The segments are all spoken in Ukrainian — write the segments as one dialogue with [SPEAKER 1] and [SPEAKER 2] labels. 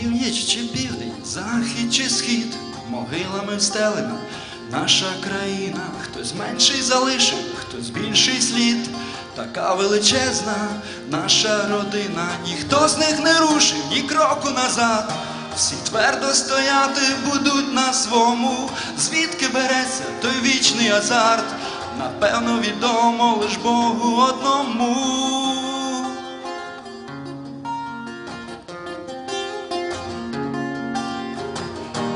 [SPEAKER 1] Північ чи південь, захід чи схід, могилами встелена наша країна, хтось менший залишив, хтось більший слід, така величезна наша родина, ніхто з них не рушив ні кроку назад. Всі твердо стояти будуть на свому, звідки береться той вічний азарт, напевно, відомо лиш Богу одному.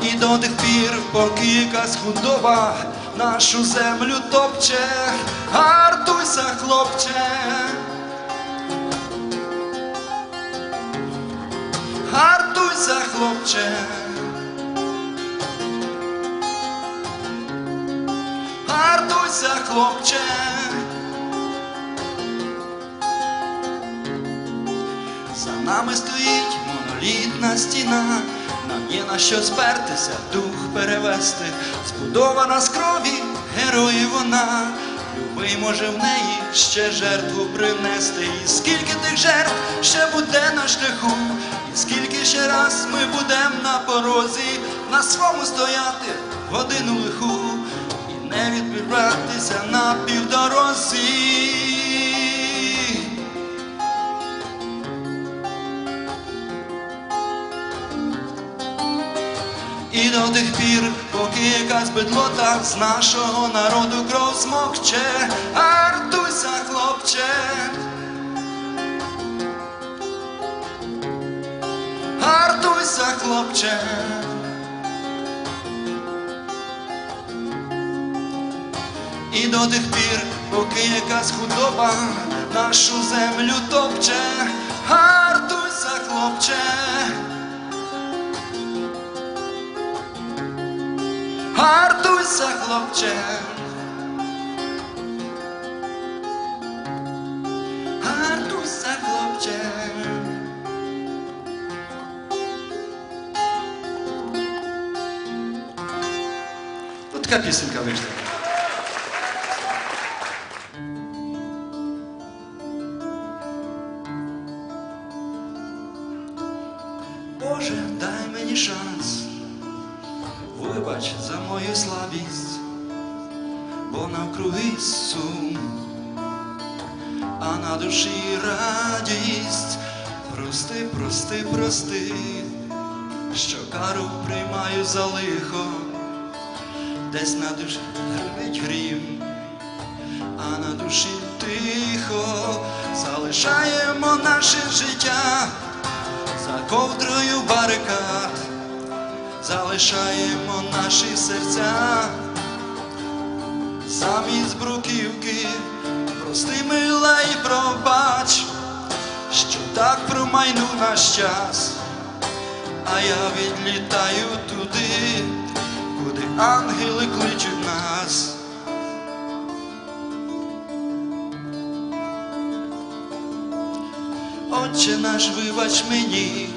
[SPEAKER 1] І до тих пір, поки якась худоба нашу землю топче, гартуйся, хлопче. Гартуйся, хлопче. Гартуйся, хлопче. За нами стоїть монолітна стіна, нам є на що спертися, дух перевести, збудована з крові, герої вона, любий може в неї ще жертву принести. І скільки тих жертв ще буде на шляху, і скільки ще раз ми будем на порозі, на свому стояти годину лиху, і не відбиратися на півдорозі. До тих пір, поки якась бедлота з нашого народу кров смокче, Артуйся, хлопче. Артуйся, хлопче. І до тих пір, поки якась худоба нашу землю топче, Артуйся, хлопче. Гартуйся, хлопче. Гартуйся, хлопче. От така пісенька вийшла. Боже, дай мені шанс. Вибач за мою слабість, бо навкруги сум, а на душі радість. Прости, прости, прости, що кару приймаю за лихо, десь на душі гримить грім, а на душі тихо. Залишаємо наше життя за ковдрою барикад залишаємо наші серця замість бруківки, прости мила і пробач, що так промайнув наш час, а я відлітаю туди, куди ангели кличуть нас. Отче наш, вибач мені,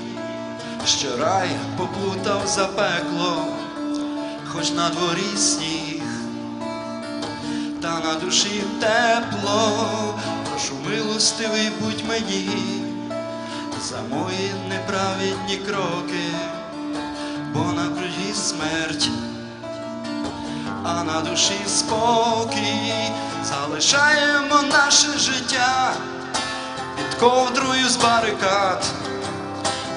[SPEAKER 1] що рай поплутав за пекло, хоч на дворі сніг, та на душі тепло, прошу милостивий будь мені за мої неправедні кроки, бо на кругі смерть, а на душі спокій, залишаємо наше життя під ковдрою з барикад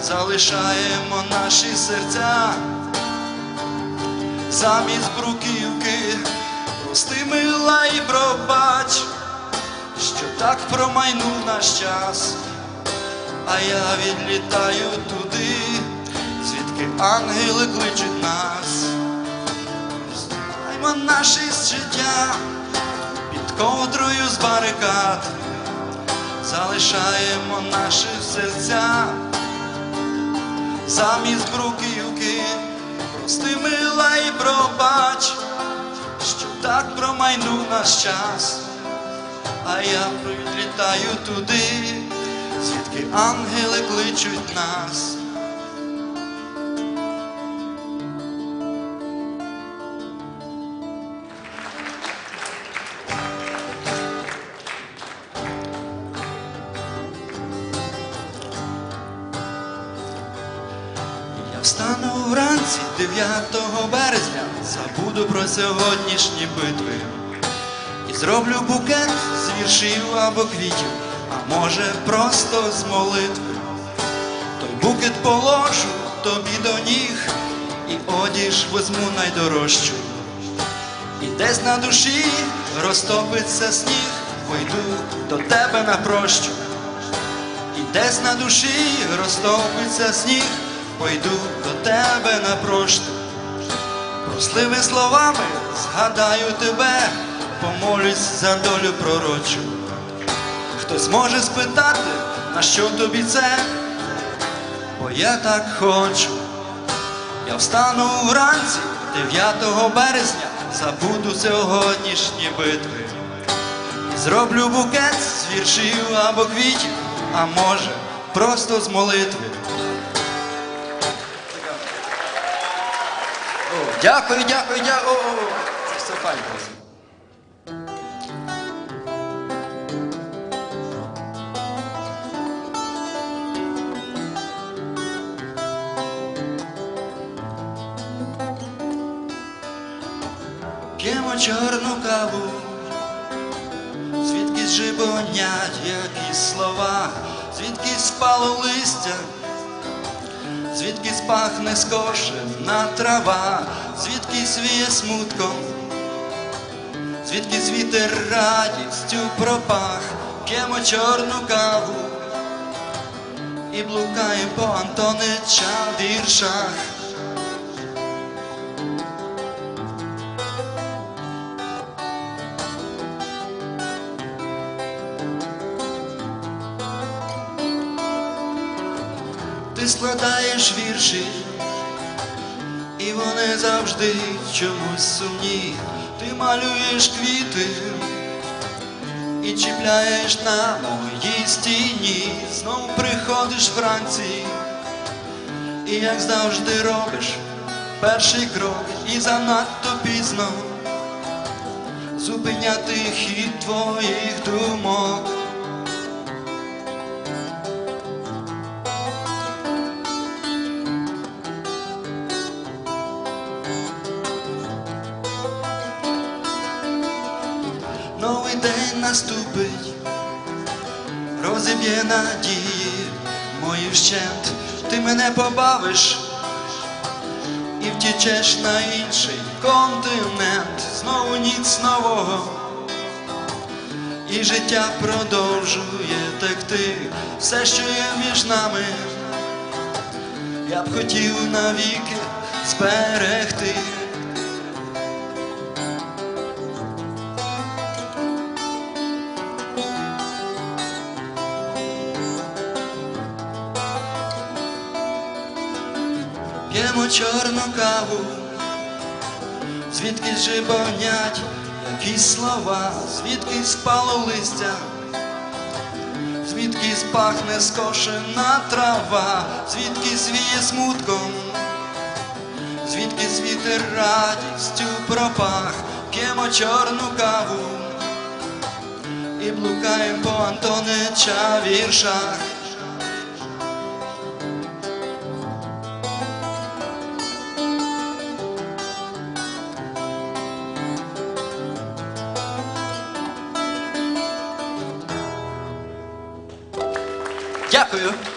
[SPEAKER 1] залишаємо наші серця замість бруківки, прости мила пробач, що так промайнув наш час, а я відлітаю туди, звідки ангели кличуть нас, Знаємо наше життя під ковдрою з барикад, залишаємо наші серця замість бруківки, прости мила і пробач, що так промайнув наш час, а я прилітаю туди, звідки ангели кличуть нас. 9 березня, забуду про сьогоднішні битви. І зроблю букет з віршів або квітів, а може просто з молитви. Той букет положу тобі до ніг, і одіж возьму найдорожчу. І десь на душі розтопиться сніг, пойду до тебе на прощу. І десь на душі розтопиться сніг, пойду до тебе на прошту. Простими словами згадаю тебе, помолюсь за долю пророчу. Хтось може спитати, на що тобі це, бо я так хочу. Я встану вранці 9 березня, забуду сьогоднішні битви. І зроблю букет з віршів або квітів, а може, просто з молитви. Дякую, дякую, дякую. Це все файно. П'ємо чорну каву, звідки жибонять якісь слова, звідки спало листя, звідки спахне скошена трава, звідки свіє смутком, звідки звітер радістю пропах, п'ємо чорну каву і блукаємо по Антонича віршах. Ти складаєш вірші, і вони завжди чомусь сумні. Ти малюєш квіти і чіпляєш на моїй стіні. Знов приходиш вранці, і як завжди робиш перший крок, і занадто пізно зупиняти хід твоїх думок. Наступить, розіб'є надії мої вщент, ти мене побавиш і втічеш на інший континент, знову ніц нового, і життя продовжує текти, все, що є між нами, я б хотів навіки зберегти. П'ємо чорну каву, звідки жибонять якісь слова, звідки спало листя, звідки спахне скошена трава, звідки звіє смутком, звідки світер радістю пропах, п'ємо чорну каву. І блукаємо по Антонича віршах. Дякую.